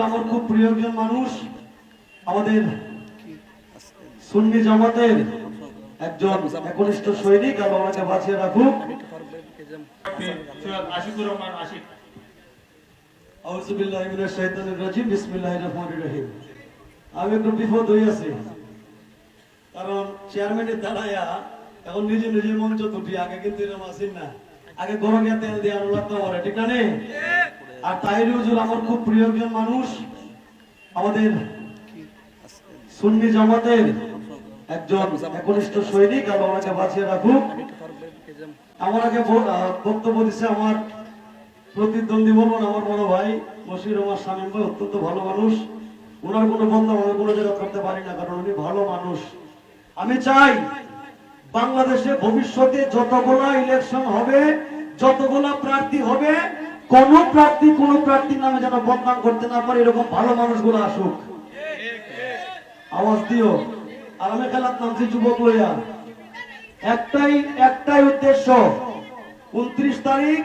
আমার খুব প্রিয় একজন মানুষ, আমাদের সুন্নি জামাতের একজন একনিষ্ঠ সৈনিক আল্লাহ ওনাকে বাঁচিয়ে রাখুক কারণ চেয়ারম্যানের দাঁড়ায়া এখন নিজে নিজে মঞ্চ আগে কিন্তু এরকম তেল দিয়ে আনো লাগতে ঠিক না নে? আর তাহির আমার খুব প্রিয় একজন মানুষ, আমাদের সুন্নি জামাতের একজন একনিষ্ঠ সৈনিক, আল্লাহ ওনাকে বাঁচিয়ে রাখুক। আমার আগে বক্তব্য দিচ্ছে আমার প্রতিদ্বন্দ্বী বলুন আমার বড় ভাই মশির রহমান শামীম ভাই, অত্যন্ত ভালো মানুষ। ওনার কোনো বন্ধু আমি কোনো জায়গা করতে পারি না, কারণ উনি ভালো মানুষ। আমি চাই বাংলাদেশে ভবিষ্যতে যতগুলা ইলেকশন হবে, যতগুলা প্রার্থী হবে কোন প্রার্থী কোন প্রার্থীর নামে যেন বদনাম করতে না পারে, এরকম ভালো মানুষগুলো আসুক। আওয়াজ দিও। আর আমি খেলার নামছি যুবক লইয়া। একটাই একটাই উদ্দেশ্য। উনত্রিশ তারিখ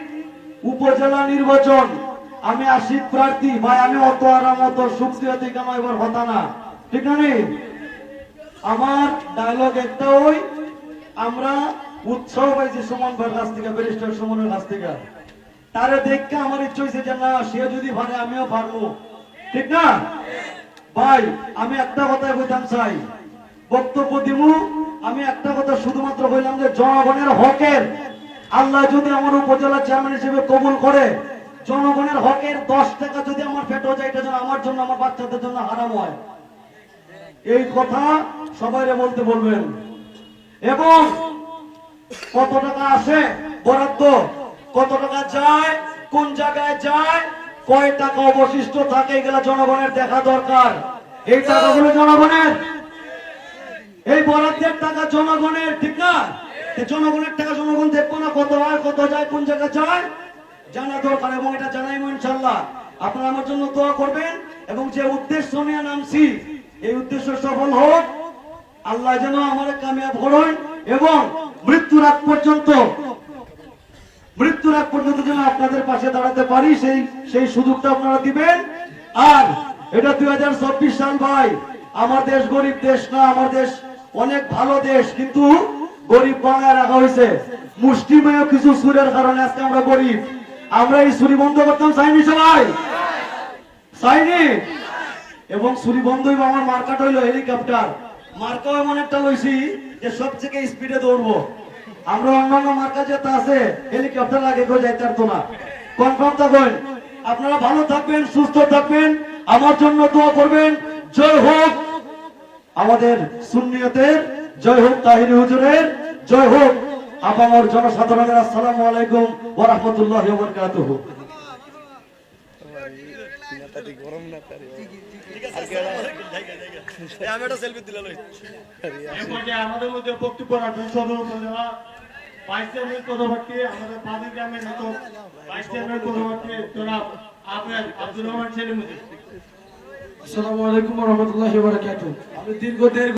উপজেলা নির্বাচন। আমি আশিক প্রার্থী। ভাই, আমি অত আরাম, অত সুক্রিয় থেকে আমার এবার হতা না। ঠিক না আমার ডায়লগ একটা ওই, আমরা উৎসাহ পাইছি সুমন ভাইয়ের কাছ থেকে ব্যারিস্টার সুমনের কাছ থেকে। তারে দেখতে আমার ইচ্ছে হয়েছে যে, না, সে যদি পারে, আমিও পারব। ঠিক না? ভাই, আমি একটা কথাই বলতাম চাই। বক্তব্য দিব আমি একটা কথা শুধুমাত্র বললাম যে, জনগণের হকের আল্লাহ যদি আমার উপজেলা চেয়ারম্যান হিসেবে কবুল করে, জনগণের হকের দশ টাকা যদি আমার পেটো যায়, এটা যেন আমার জন্য, আমার বাচ্চাদের জন্য হারাম হয়। এই কথা সবাই বলতে বলবেন। এবং কত টাকা আসে? বরাদ্দ। কত টাকা যায়, কোন জায়গায় যায়, কয় টাকা অবশিষ্ট থাকে, এগুলা জনগণের দেখা দরকার। এই টাকাগুলো জনগণের? এই বরাদ্দের টাকা জনগণের, ঠিক না? জনগণের টাকা জনগণ দেখব না কত হয়, কত যায়, কোন জায়গায় যায়। জানা দরকার, এবং এটা জানাইবো ইনশাল্লাহ আপনারা আমার জন্য দোয়া করবেন, এবং যে উদ্দেশ্য নিয়ে নামছি, এই উদ্দেশ্য সফল হোক। আল্লাহ যেন আমার কামিয়াব করেন, এবং মৃত্যুর আগ পর্যন্ত মৃত্যুর আগ পর্যন্ত যেন আপনাদের পাশে দাঁড়াতে পারি, সেই সেই সুযোগটা আপনারা দিবেন। আর এটা দুই সাল ভাই, আমার দেশ গরিব দেশ না, আমার দেশ অনেক ভালো দেশ, কিন্তু গরিব বাংলায় রাখা হয়েছে। কিছু সুরের কারণে আজকে আমরা গরিব। আমরা এই চুরি বন্ধ করতাম চাইনি সবাই? এবং চুরি বন্ধ আমার মার্কাট হইল হেলিকপ্টার। মার্কাও এমন একটা লইছি যে সব থেকে স্পিডে দৌড়বো। আমরা অন্যান্য মার্কা যেতে আছে, হেলিকপ্টার আগে কেউ যাইতে পারতো না। কনফার্ম থাকবেন আপনারা ভালো থাকবেন, সুস্থ থাকবেন, আমার জন্য দোয়া করবেন। জয় হোক আমাদের সুন্নিয়তের, জয় হোক তাহির হুজুরের, জয় হোক আপামর জনসাধারণের আসসালামু আলাইকুম ওয়া রাহমাতুল্লাহি ওয়া বারাকাতুহু। এই পর্যায়ে আমাদের মধ্যে বক্তব্য রাখবেন সদর উপজেলা ভাইস চেয়ারম্যান পদপ্রার্থী আমাদের পাদি গ্রামের মতো ভাইস চেয়ারম্যান পদপ্রার্থী জনাব আবুল আব্দুর রহমান সেলিমুদ্দিন আসসালামু আলাইকুম ওয়া রাহমাতুল্লাহি ওয়া বারাকাতুহু। আমি দীর্ঘ দেড়